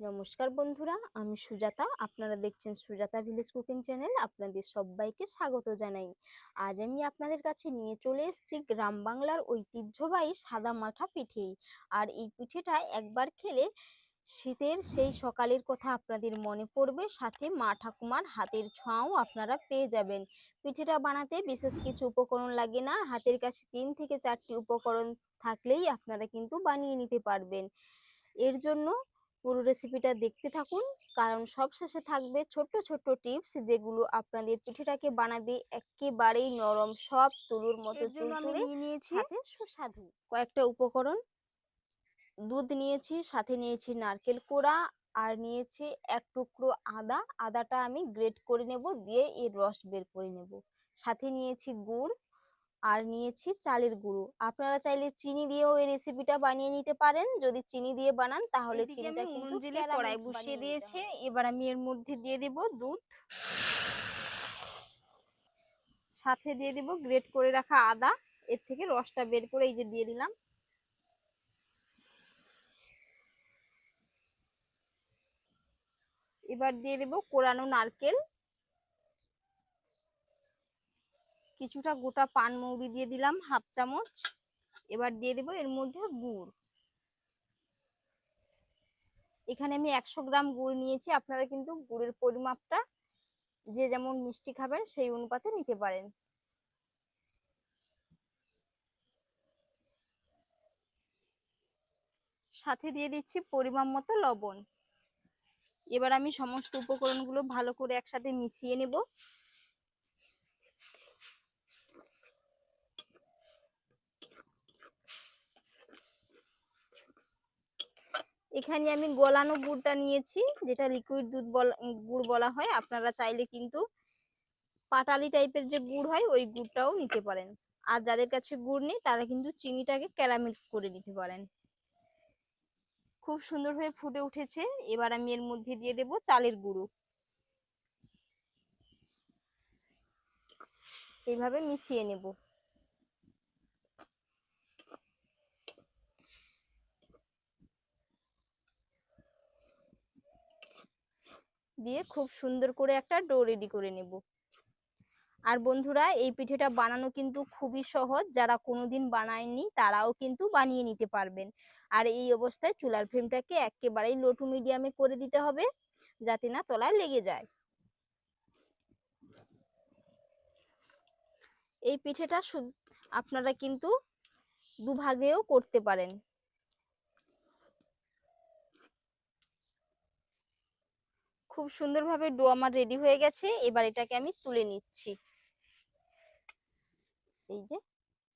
নমস্কার বন্ধুরা, আমি সুজাতা। আপনারা দেখছেন সুজাতা ভিলেজ কুকিং চ্যানেল। আপনাদের সবাইকে স্বাগত জানাই। আজ আমি আপনাদের কাছে নিয়ে চলে এসেছি গ্রাম বাংলার ঐতিহ্যবাহী সাদা মাঠা পিঠে আর এই পিঠেটা একবার খেলে শীতের সেই সকালের কথা আপনাদের মনে পড়বে। সাথে মা ঠাকুমার হাতের ছোঁয়াও আপনারা পেয়ে যাবেন। পিঠেটা বানাতে বিশেষ কিছু উপকরণ লাগে না। হাতের কাছে তিন থেকে চারটি উপকরণ থাকলেই আপনারা কিন্তু বানিয়ে নিতে পারবেন। এর জন্য পুরো রেসিপিটা দেখতে থাকুন। কারণ সবশেষে থাকবে ছোট্ট ছোট্ট টিপস যেগুলো আপনাদের পিঠেটাকে বানাবে একেবারেই নরম সব তুলুর মতো তুলতুলে সাথে সুস্বাদু কয়েকটা উপকরণ। দুধ নিয়েছি সাথে নিয়েছি নারকেল কোড়া আর নিয়েছি এক টুকরো আদা। আদাটা আমি গ্রেট করে নেব দিয়ে এর রস বের করে নেব। সাথে নিয়েছি গুড় আর নিয়েছি চালের গুঁড়ো। আপনারা চাইলে চিনি দিয়েও এই রেসিপিটা বানিয়ে নিতে পারেন। যদি চিনি দিয়ে বানান তাহলে চিনিটা কিন্তু কড়াই বসিয়ে দিয়েছি। এবার আমি এর মধ্যে দিয়ে দেব দুধ। সাথে দিয়ে দেব গ্রেট করে রাখা আদা। এর থেকে রসটা বের করে এই যে দিয়ে দিলাম। এবার দিয়ে দেব কোরানো নারকেল। কিছুটা গোটা পান মৌরি দিয়ে দিলাম, হাফ চামচ। এবার দিয়ে দেব এর মধ্যে গুড়। এখানে আমি একশো গ্রাম গুড় নিয়েছি, আপনারা কিন্তু গুড়ের পরিমাপটা যে যেমন মিষ্টি খাবেন সেই অনুপাতে নিতে পারেন। সাথে দিয়ে দিচ্ছি পরিমাণ মতো লবণ। এবার আমি সমস্ত উপকরণগুলো ভালো করে একসাথে মিশিয়ে নেব। এখানে আমি গলানো গুড়টা নিয়েছি, যেটা লিকুইড দুধ গুড় বলা হয়। আপনারা চাইলে কিন্তু পাটালি টাইপের যে গুড় হয়, ওই গুড়টাও নিতে পারেন। আর যাদের কাছে গুড় নেই, তারা কিন্তু চিনিটাকে ক্যারামেল করে নিতে পারেন। খুব সুন্দর হয়ে ফুটে উঠেছে। এবার আমি এর মধ্যে দিয়ে দেব চালের গুঁড়ো। এইভাবে মিশিয়ে নেব। দিয়ে খুব সুন্দর করে একটা ডো রেডি করে নেব। আর বন্ধুরা, এই পিঠেটা বানানো কিন্তু খুবই সহজ। যারা কোনোদিন বানায়নি, তারাও কিন্তু বানিয়ে নিতে পারবেন। আর এই অবস্থায় চুলার ফ্লেমটাকে একেবারেই লো টু মিডিয়ামে করে দিতে হবে, যাতে না তলায় লেগে যায়। এই পিঠেটা আপনারা কিন্তু দুভাগেও করতে পারেন। খুব সুন্দরভাবে ডো আমার রেডি হয়ে গেছে। এবার এটাকে আমি তুলে নিচ্ছি। এই যে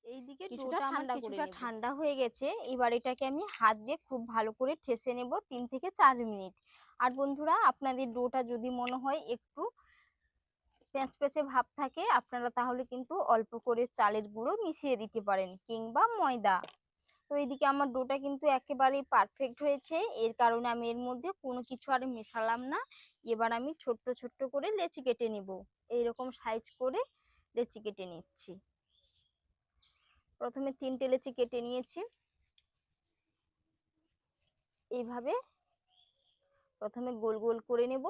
এইদিকে কিছুটা ডোটা আমার ঠান্ডা কিছুটা ঠান্ডা হয়ে গেছে। এবার এটাকে আমি হাত দিয়ে খুব ভালো করে ঠেসে নেব তিন থেকে চার মিনিট। আর বন্ধুরা আপনাদের ডোটা যদি মনে হয় একটু প্যাঁচপ্যাঁচে ভাব থাকে আপনারা তাহলে কিন্তু অল্প করে চালের গুঁড়ো মিশিয়ে দিতে পারেন কিংবা ময়দা। তো এইদিকে আমার ডোটা কিন্তু একেবারেই পারফেক্ট হয়েছে। এর কারণে আমি এর মধ্যে কোনো কিছু আর মেশালাম না। এবার আমি ছোট্ট ছোট্ট করে লেচি কেটে নেব। এইরকম সাইজ করে লেচি কেটে নিচ্ছি। প্রথমে তিনটে লেচি কেটে নিয়েছি। এইভাবে প্রথমে গোল গোল করে নেব।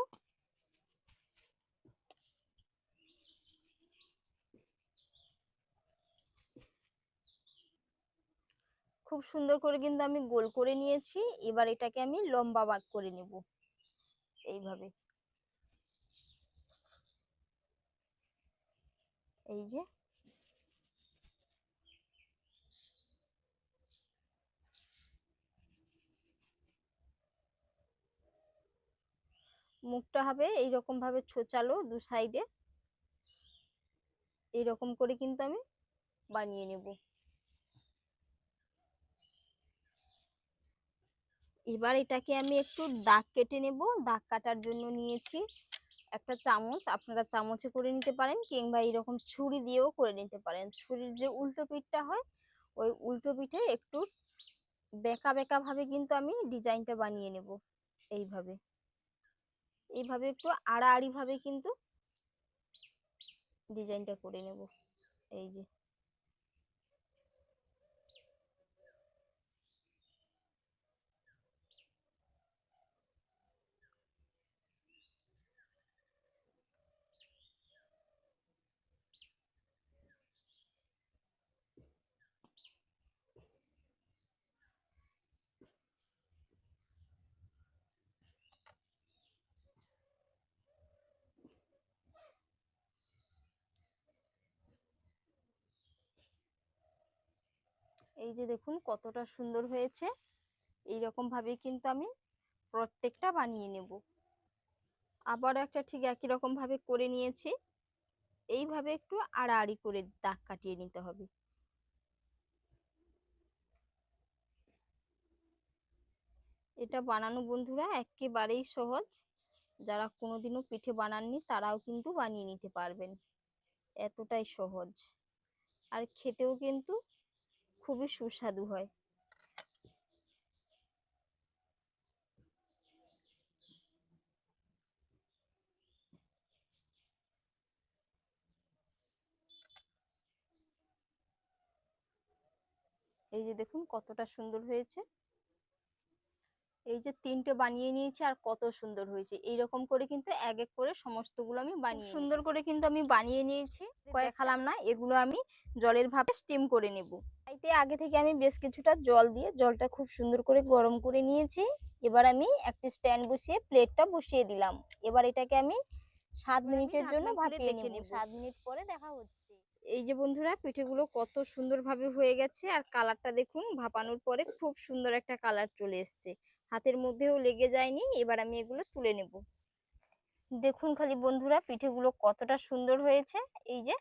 খুব সুন্দর করে কিন্তু আমি গোল করে নিয়েছি। এবার এটাকে আমি লম্বা বাগ করে নেব। এইভাবে। এই যে। মুখটা হবে এইরকম ভাবে ছোচালো দু সাইডে এইরকম করে কিন্তু আমি বানিয়ে নেব। এবার এটাকে আমি একটু দাগ কেটে নেব। দাগ কাটার জন্য নিয়েছি একটা চামচ। আপনারা চামচে করে নিতে পারেন কিংবা এরকম ছুরি দিয়েও করে নিতে পারেন। ছুরির যে উল্টো পিঠটা হয়, ওই উল্টো পিঠে একটু বেঁকা বেঁকা ভাবে কিন্তু আমি ডিজাইনটা বানিয়ে নেব এইভাবে। এইভাবে একটু আড়াআড়ি ভাবে কিন্তু ডিজাইনটা করে নেব। এই যে। এই যে দেখুন কতটা সুন্দর হয়েছে। এই ভাবে কিন্তু আমি প্রত্যেকটা বানিয়ে নেব। আবারও একটা ঠিক একই রকম ভাবে করে নিয়েছি। এইভাবে একটু আড়াআড়ি করে দাগ কাটিয়ে নিতে হবে। এটা বানানো বন্ধুরা একেবারেই সহজ। যারা কোনোদিনও পিঠে বানাননি তারাও কিন্তু বানিয়ে নিতে পারবেন। এতটাই সহজ। আর খেতেও কিন্তু খুবই সুস্বাদু হয়। এই যে দেখুন কতটা সুন্দর হয়েছে। এই যে তিনটে বানিয়ে নিয়েছি আর কত সুন্দর হয়েছে। এইরকম করে কিন্তু এক এক করে সমস্তগুলো আমি বানিয়ে সুন্দর করে কিন্তু আমি বানিয়ে নিয়েছি। কয়েক খালাম না এগুলো আমি জলের ভাবে স্টিম করে নেব। এতে আগে থেকে আমি বেশ কিছুটা জল দিয়ে জলটা খুব সুন্দর করে গরম করে নিয়েছি। এবার আমি একটি স্ট্যান্ড বসিয়ে প্লেটটা বসিয়ে দিলাম। এবার এটাকে আমি সাত মিনিটের জন্য ভাপিয়ে নেব। সাত মিনিট পরে দেখা হচ্ছে। এই যে বন্ধুরা পিঠেগুলো কত সুন্দরভাবে হয়ে গেছে আর কালারটা দেখুন ভাপানোর পরে খুব সুন্দর একটা কালার চলে এসছে। হাতের মধ্যেও লেগে যায়নি এবার আমি এগুলো তুলে নেব। দেখুন খালি বন্ধুরা পিঠেগুলো কতটা সুন্দর হয়েছে। এই যে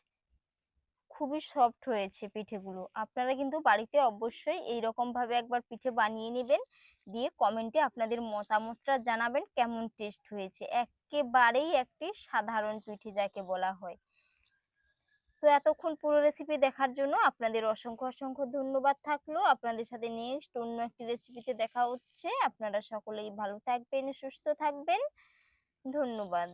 খুবই সফট হয়েছে পিঠেগুলো। আপনারা কিন্তু বাড়িতে অবশ্যই এই ভাবে একবার পিঠে বানিয়ে নেবেন। দিয়ে কমেন্টে আপনাদের মতামতটা জানাবেন কেমন টেস্ট হয়েছে। একেবারেই একটি সাধারণ পিঠে যাকে বলা হয়। তো এতক্ষণ পুরো রেসিপি দেখার জন্য আপনাদের অসংখ্য অসংখ্য ধন্যবাদ থাকল। আপনাদের সাথে নেক্সট অন্য একটি রেসিপিতে দেখা হচ্ছে। আপনারা সকলেই ভালো থাকবেন, সুস্থ থাকবেন। ধন্যবাদ।